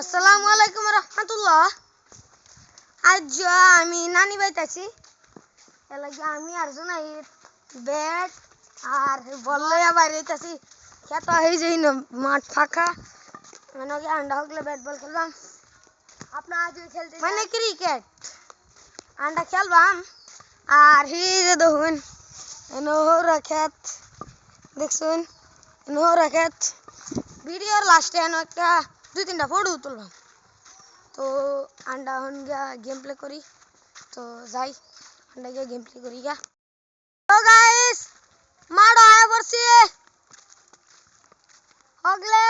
আসসালামু আলাইকুম রহমতুল্লাহ। আজ আমি নানি বাইতাছি। এলাকি আমি আর জোনাই ব্যাট আর বল লইয়া বাইরে হইতাছি খেত হয়ে যাই না মাঠ ফাঁকা। মানে কি আন্ডা হকলে ব্যাট বল খেলবাম। আপনার আজ খেলতে মানে ক্রিকেট আন্ডা খেলবাম। আর হি যে দেখুন এনো হৌরা খেত। দেখছুন এনো হৌরা খেত। ভিডিওর লাস্টে একটা দুই তিনটা ফটো তুললাম। তো আন্ডা হন গিয়া গেম প্লে করি। তো যাই আন্ডা গিয়া গেম প্লে করি গা তো গাইস মাড়ো আয়া হগলে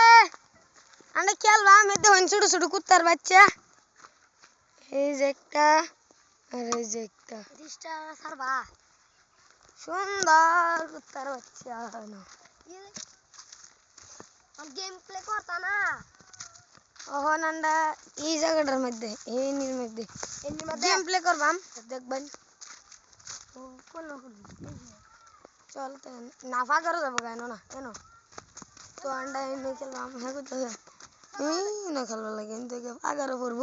আন্ডা খেলবাম এতে হন ছোট ছোট কুত্তার বাচ্চা। এই যে একটা আর এই যে একটা। সারবা সুন্দর কুত্তার বাচ্চা না। গেম প্লে করতা না। ওহন আন্ডা এই জায়গাটার মধ্যে এই নির মধ্যে। গেম প্লে করবাম। দেখবেন। চল তো নাফা করে যাব কেন না? কেন? তো আন্ডা এনে খেলবাম। হ্যাঁ এই না খেলবা লাগে কিন্তু আগারও পড়ব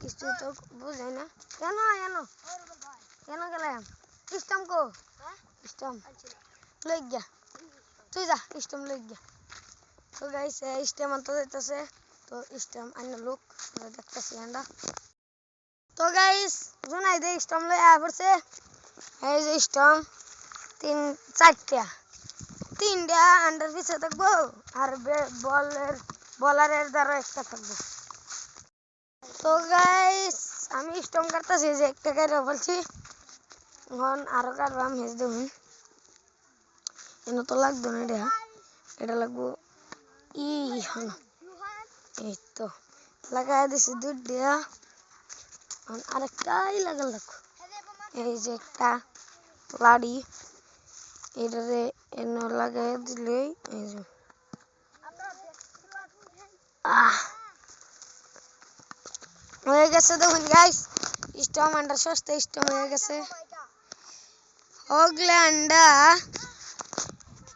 কিছু তো বুঝাই না। কেন কেন? কেন খেলাম? ইস্টাম কো? ইস্টাম। লই গিয়া তুই যা ইস্টাম লই গিয়া তো গাইস ইস্টাম আনতে যাইতেছে। তো ইস্টাম আন্য লোক দেখতেছি আন্ডা তো গাইস জোনাই দে স্টম লই আয়া পড়ছে। এই যে স্টম তিন, চারটা। তিনটা আন্ডার পিছে থাকব, আর বলের বলারের দ্বারা একটা থাকব। তো গাইস আমি স্টম কাটতেছি, যে একটা কাটা বলছি এখন আরও কাটবাম হেস দেখুন এনে তো লাগতো না এটা। এটা লাগবো ই হন এই তো লাগাই দিছি দুধ দিয়া। আরেকটাই লাগাল লাগবো এই যে একটা লাড়ি। এটারে এনে লাগাই দিলেই এই যে। হয়ে গেছে দেখুন গাইস স্টম আন্ডা সস্তা স্টম হয়ে গেছে। ওগলে আন্ডা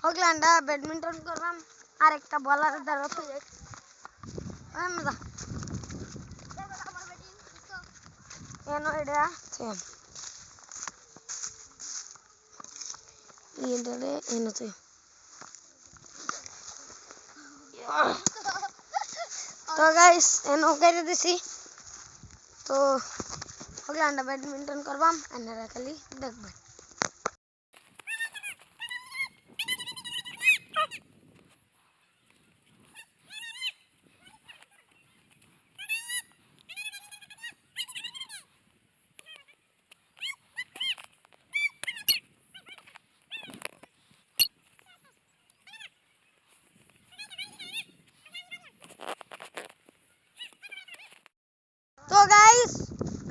ওগলে আন্ডা ব্যাডমিন্টন করলাম। আর একটা বলার দ্বারা তো মজা এনো এটা সেম এটারে এনো তো তো গাইস এনো কেটে দিছি তো ওগুলো আন্ডা ব্যাডমিন্টন করবাম আপনারা খালি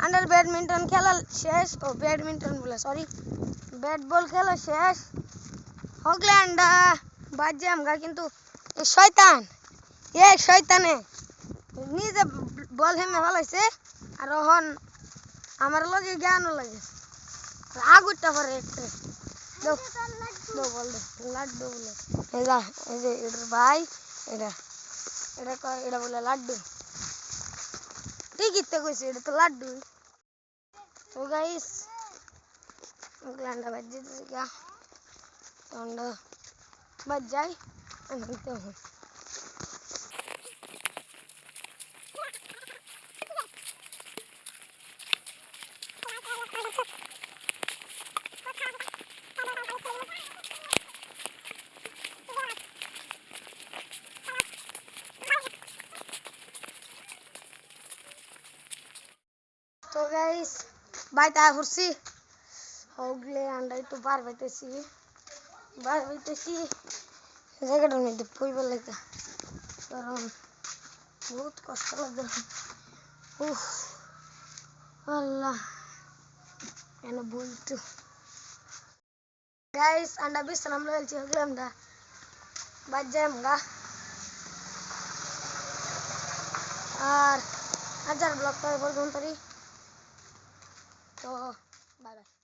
আন্ডার ব্যাডমিন্টন খেলা শেষ। ও ব্যাডমিন্টন বলে সরি ব্যাট বল খেলা শেষ। হগলে আন্ডা বাজে আমগা কিন্তু। শয়তান, এ শয়তানে। নিজে বল হেমে ভালাইছে আর হন আমার লগে জ্ঞানও লাগে। আগুরটা পরে একটা। লাড্ডু বলে। যা, এই যে এটার ভাই, এটা এটা এটা বলে লাড্ডু। ঠিকই তো কইছে, এটা তো লাড্ডু। তো গাইস গ্লান্ডা বাজ যেতেছে গা তন্ড বাজ যাই আমি তো তো গাইস বাইতে ঘুরছি হগলে আন্ডা একটু বার পাইতেছি বার পাইতেছি জায়গাটার মধ্যে পইবার লাগে। কারণ বহুত কষ্ট লাগে উফ, আল্লাহ। কেন বলতো। গাইস আন্ডা বিশ্রাম লয়েছি হগলে আমরা বাদ যাই আমরা আর হাজার ব্লক পর্যন্ত Oh, Todo. Bye bye.